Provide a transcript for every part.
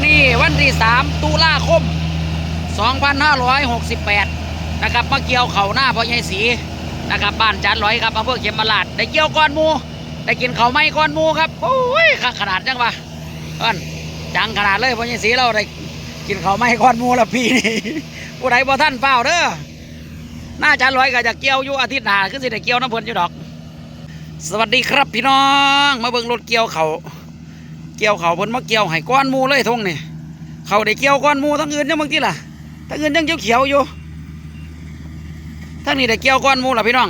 วันนี้วันที่ 3 ตุลาคม 2568 นะครับมาเกี่ยวเขาหน้าพ่อใหญ่ศรีนะครับบ้านจานร้อยครับอำเภอเขมราชได้เกี่ยวก้อนมูได้กินเขาไม่ก้อนมูครับโอ้ยขนาดจังวะเอิ้นจังขนาดเลยพ่อใหญ่ศรีเราได้กินเขาไม่ก้อนมูละพี่นี่ผู้ใดบ่ท่านเฝ้าเด้อหน้าจานร้อยก็จะเกี่ยวอยู่อาทิตย์หน้าคือสิได้เกี่ยวน้ำเพิ่นอยู่ดอก สวัสดีครับพี่น้อง มาเบิ่งรถเกี่ยวเขา เกี่ยวเขาเพิ่นมาเกี่ยวให้ก้อนมูเลยทงนี่เขาได้เกี่ยวก้อนมูทั้งอื่นยังบางทีล่ะทั้งอื่นยังเขียวๆอยู่ทั้งนี้ได้เกี่ยวก้อนมูล่ะพี่น้อง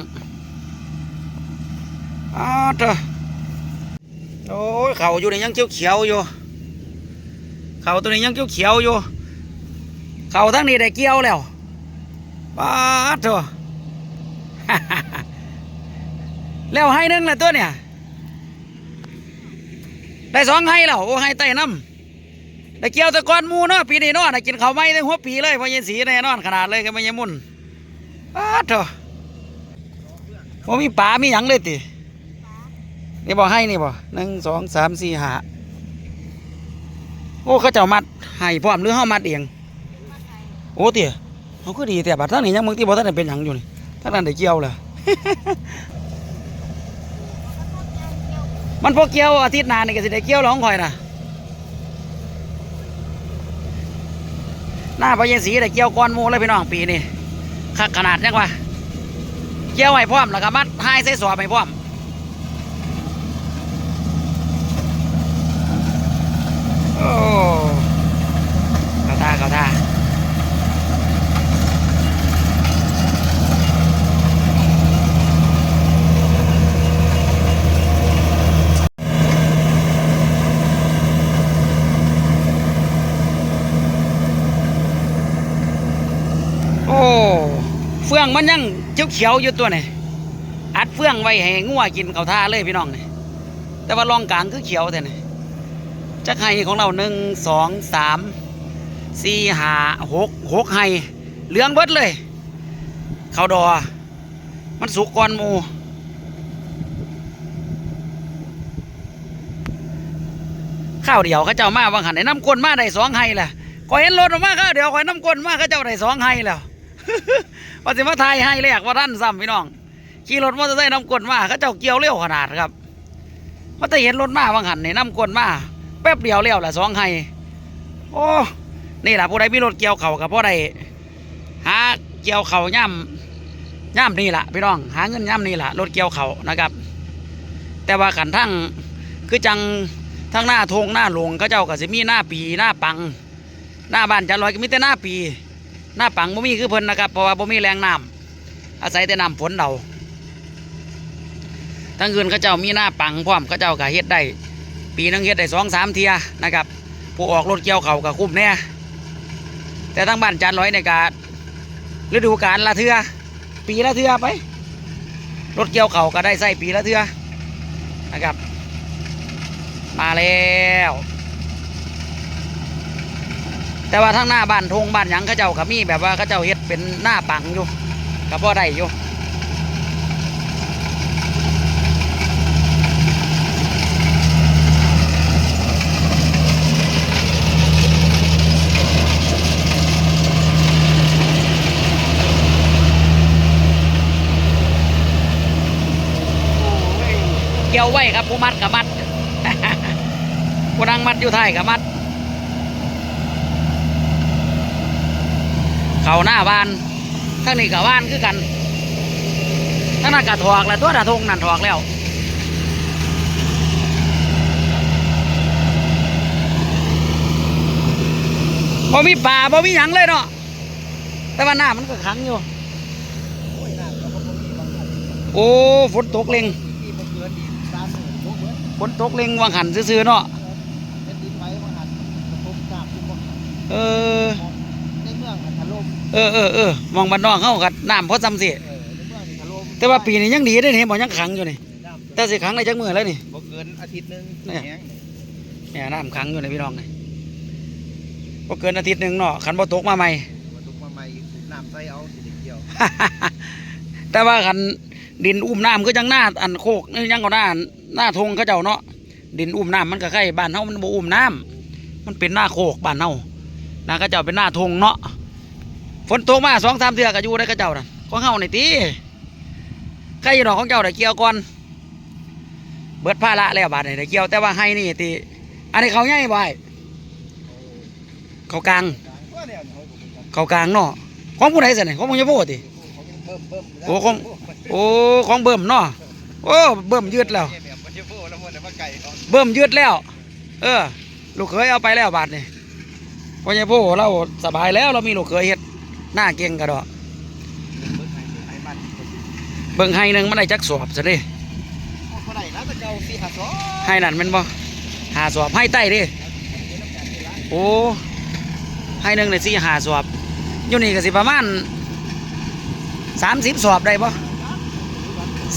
อ้าเถอะโอ้ยเขาอยู่ในยังเขียวๆอยู่เขาตัวนี้ยังเขียวๆอยู่เขาทั้งนี้ได้เกี่ยวแล้วป้าดเถอะแล้วให้นึงละตัวเนี่ย ได้สองให้แล้วโอ้ให้ไต่น้ำได้เกี่ยวตะกอนมูเนาะปีนี้เนาะได้กินข้าวไม้ได้หัวปีเลยพอเย็นสีแน่นอนขนาดเลยก็ไม่ยมุนอ้าเถอะว่ามีป่ามีหยังเลยตินี่บอกให้นี่บ่หนึ่งสองสามสี่ห้าโอ้เขาเจ้ามัดให้พร้อมหรือเฮามัดเองโอ้เตี๋ยเขาก็ดีแต่บัดท่านนี่ยังมึงที่บ่ท่านเป็นหยังอยู่นี่ท่านนั้นได้เกี่ยวเลย มันพอเกี่ยวอาทิตย์หน้านี่ก็สิได้เกี่ยวแล้องข่อยนะหน้าพระเยสีได้เกี่ยวก้อนมูเลยพี่น้องปีนี้คักขนาดยังวะเกี่ยวให้พร้อมแล้วก็มัดให้ใส่สอบให้พร้อมโอ้เข้าท่าเข้าท่า เฟืองมันยังเขียวๆอยู่ตัวนี่อัดเฟืองไว้ให้งัวกินเขาท่าเลยพี่น้องนี่แต่ว่าลองกลางคือเขียวแต่นี่จักไห้ของเราหนึ่งสองสามสี่ห้าหกหกไห้เหลืองเบิดเลยเขาดอ มันสุกก่อนมูข้าวเดียวเขาเจ้ามาบางหันได้น้ำกลนมาได้สองไห้แหละก็เห็นรถออกมาข้าวเดียวก็น้ำกลนมาเขาเจ้าได้สองไห้แล้ว ว่าสิมาทายให้แรกว่าท่านซ้ำพี่น้อง ขี่รถมอเตอร์ไซค์นำกลมาเขาเจ้าเกี่ยวเร็วขนาดครับว่าแต่เห็นรถมาบางหันนี่นำกลมาแป๊บเดียวเร็วแหละสองไห้โอ้นี่แหละผู้ใดมีรถเกี่ยวเข่ากับผู้ใดหาเกี่ยวเข่าย่ำย่ำนี่แหละพี่น้องหาเงินย่ำนี่แหละรถเกี่ยวเข่านะครับ แต่ว่าขันทั้งคือจังทั้งหน้าทงหน้าหลงเขาเจ้าก็สิมีหน้าปีหน้าปัง หน้าบ้านจันลอยก็มีแต่หน้าปี หน้าปังบ่มีคือเพิ่นนะครับเพราะว่าบ่มีแรงน้ำอาศัยแต่น้ำฝนเดาทั้งอื่นเขาเจ้ามีหน้าปังพร้อมเขาเจ้าก็เฮ็ดได้ปีนึงเฮ็ดได้สองสามเทียนะครับผู้ออกรถเกี่ยวเขาก็คุ้มแน่แต่ทั้งบ้านจันลอยในกาฤดูกาลละเทือปีละเทือไป รถเกี่ยวเขาก็ได้ใส่ปีละเทือนะครับ มาแล้ว แต่ว่าทั้งหน้าบ้านทงบ้านหยังเขาเจ้าก็มีแบบว่าเขาเจ้าเฮ็ดเป็นหน้าปังอยู่ก็พอได้อยู่เกี่ยวไว้ครับผู้มัดกับมัดผู้นั่งมัดอยู่ไทยกับมัด เขาหน้าบ้านทั้งนี้กับบ้านคือกันทั้งนั้นกะถอกแล้วตัวตาทงนั่นถอกแล้วบ่มีป่าบ่มีหยังเลยเนาะแต่ว่าน้ามันก็ขังอยู่ โอ้ยน้ำก็บ่งอันโอ้ฝนตกเล็งที่บ่เกินอีกสามหมื่นบ่เบิดฝนตกเล็งวางหันซื่อๆเนาะเอออ ในเมืองมันถล่ม เออเออเออมองบ้านนอกเข้ากับน้ำเพราะซ้ำสิเออในเมืองนี่ถล่มแต่ว่าปีนี้ยังดีได้อนี่บ่ยังขังอยู่นี่น้ำแต่สิขังได้จักมือแล้วนี่บ่เกินอาทิตย์หนึงเนี่ยแห้งเนี่ยน้ำขังอยู่ในพี่น้องนี่ก็เกินอาทิตย์หนึ่งเนาะขันบ่ตกมาใหม่มาตุกมาใหม่สูบน้ำใส่เอาสิได้เกี่ยวแต่ว่าขันดินอุ้มน้ำคือจังหน้าอันโคกนี่ยังก็หน้าหน้าทงเขาเจ้าเนาะดินอุ้มน้ำมันก็ใกล้บ้านเฮามันบ่อุ้มน้ำมันเป็นหน้าโคกบ้านเฮานาเขาเจ้าเป็นหน้าทงเนาะ ฝนตกมาสองสามเทือกอยู่ได้เขาเจ้านั่นของเฮานี่ติใครอยู่ดอกของเจ้าได้เกี่ยวก่อน เบิดภาระแล้วบาดได้เกี่ยวแต่ว่าให้นี่ติอันนี้เขาใหญ่บ่อ้เขากลาง เขากลางเนาะของผู้ใดสิเนี่ยของมึงจะพูดติเขายังเบิ่มเบิ่มโอ้ของโอ้ของเบิ่มเนาะโอ้เบิ่มยืดแล้ว เบิ่มยืดแล้ว เออ ลูกเคยเอาไปแล้วบาทนี่พ่อใหญ่พ่อเราสบายแล้วเรามีลูกเคยเฮ็ด หน้าเก่งกระดอกเบิ่งให้หนเบิ่งมันได้จักสอบซะเดิเขาได้นะแต่เก่าสี่ห้าสองให้นั่นมันบ่หาสอบให้ใต้ดิโอ้ให้หนึ่งได้สี่หาสอบอยู่นี่ก็สิประมาณสามสิบสอบได้บ่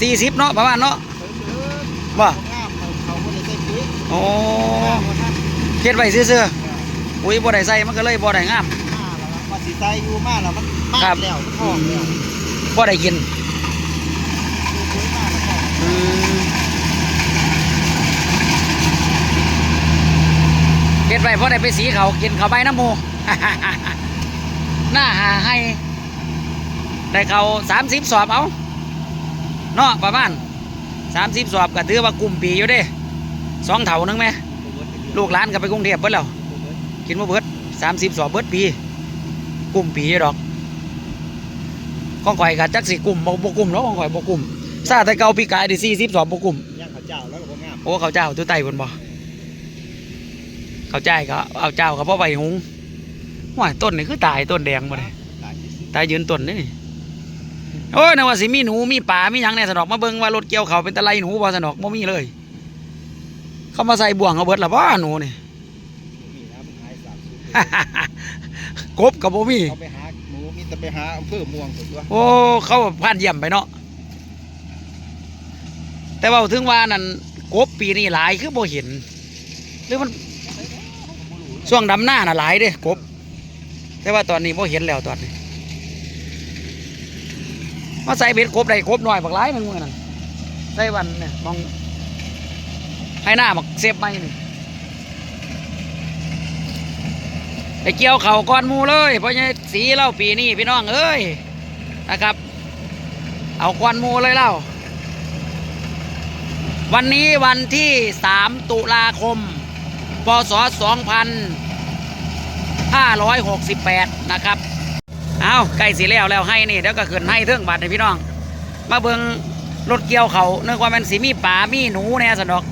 สี่สิบเนาะประมาณเนาะบ่งามเขาเขาไม่ได้ใยโอ้เฮ็ดไว้ซื่อๆปุ๋ยบ่ได้ใส่มันก็เลยบ่ได้งาม สีใส่อยู่มาแล้วมันมาครับแล้วมันท้องแล้วบ่ได้กินดูปุ๋ยมาแล้วท้องอืมเฮ็ดไว้เพราะได้ไปสีเขากินเขาวใบน้ำหมู หน้าหาให้ได้เขาสามสิบสอบเอาเนาะประมาณสามสิบสอบก็ถือว่ากลุ่มปีอยู่เด้สองเท่านึงไหม ลูกหลานก็ไปกรุงเทพเบิดแล้ว กินมาเบิดสามสิบสอบเบิดปี กลุ่มปีอยู่ดอกของข่อยก็จักสิกลุ่มบ่บ่กลุ่มแล้วของข่อยบ่กลุ่มซาแต่เก่าปีกายได้สี่สิบสอบบ่กลุ่มย่างข้าวเจ้าแล้วก็บ่งามโอ้เขาเจ้าตัวไต่บนบ่เขาจ่ายก็เอาเจ้าก็พ่อใบหุงว่าต้นนี่คือตายต้นแดงบ่เลยหลายที่สุดตายยืนต้นนี่นี่โอ้ยนึกว่าสิมีหนูมีป่ามีหยังแน่สนอกมาเบิ่งว่ารถเกี่ยวเขาเป็นตะไลหนูบ่สนอกบ่มีเลย เขามาใส่บ่วงเอาเบิดละบ่หนูนี่ กบกับบ่มีเขาไปหาหนูมีแต่ไปหาอำเภอม่วงสุดตัวโอ้เขาผ่านเยี่ยมไปเนาะแต่ว่าถึงว่านั่นกบปีนี้หลายคือบ่เห็น หรือมันช่วงดำหน้าน่ะหลายเด้กบ แต่ว่าตอนนี้บ่เห็นแล้วตอนนี้มาใส่เบ็ดกบได้กบหน่อยบักหลายหนึงมื้อนั้นใส่วันเนี่ยมองให้หน้าบักเสียบไม้นี่ ไปเกี่ยวเข่าก้อนมูเลย เพราะงี้สีเล่าปีนี้พี่น้องเอ้ยนะครับ เอาก้อนมูเลยเล่า วันนี้วันที่ 3 ตุลาคม พศ 2568 นะครับ เอาใกล้สีแล้วแล้วให้นี่เดี๋ยวก็ขึ้นให้เทิงบัตรให้พี่น้อง มาเบิงรถเกี่ยวเขาเนื่องว่ามันสีมีป่ามีหนูแน่สนอก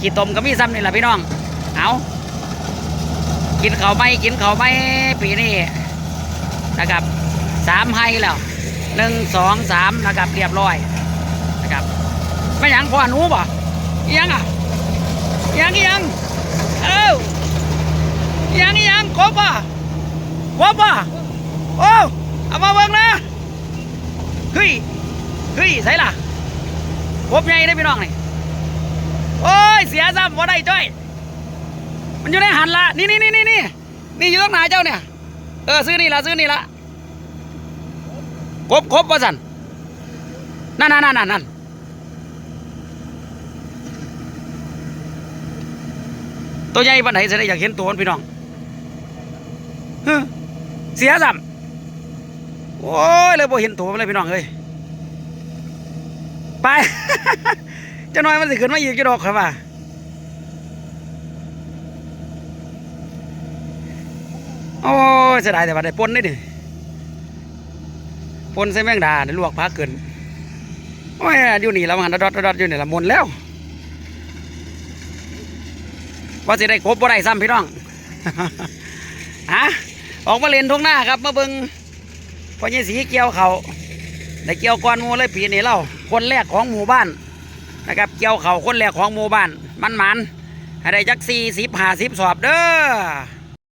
ขี้ตมก็มีซ้ำนี่แหละพี่น้อง เอา กินเขาไม่กินเขาไม่ปีนี้นะครับสามให้แล้วหนึ่งสองสามนะครับเรียบร้อยนะครับไม่ยังพอหนูบ่ยังอะยังยังเอ้าอิหยังยังครบป่ะครบป่ะโอ้เอามาเบิ่งนะเฮ้ยเฮ้ยใส่ล่ะครบไงได้พี่น้องนี่โอ้ยเสียซ้ำว่าได้จ้อย มันอยู่ในหันละนี่นี่นี่นี่นี่นี่อยู่ตรงไหนเจ้าเนี่ย เออซื้อนี่ละซื้อนี่ละครบครบป่ะสันนั่นนั่นนั่นนั่นนั่นตัวใหญ่ปานไหนจะได้อยากเห็นตัวมันพี่น้องเฮ้อเสียซ้ำโอ้ยเลยบ่เห็นตัวมันเลยพี่น้องเอ้ยไปเจะน้อยมันสิขึ้นมาอีกจะดอกครับว่า โอ้ยเสียดายแต่ว่าได้ปนได้ดิปนใส่แมงดาได้ลวกพักเกินโอ้ยอยู่นี่แล้วมันดอดดอดอยู่นี่ละมนแล้ว ว่าสิได้ครบบ่ได้ซ้ำพี่น้องฮะออกมาเล่นทุ่งหน้าครับมาเบิงพอยี่สีเกี่ยวเขาได้เกี่ยวก้อนมูเลยปีนี้เล่าคนแรกของหมู่บ้านนะครับเกี่ยวเขาคนแรกของหมู่บ้านมันมันให้ได้จักสี่สิบห้าสิบสอบเด้อ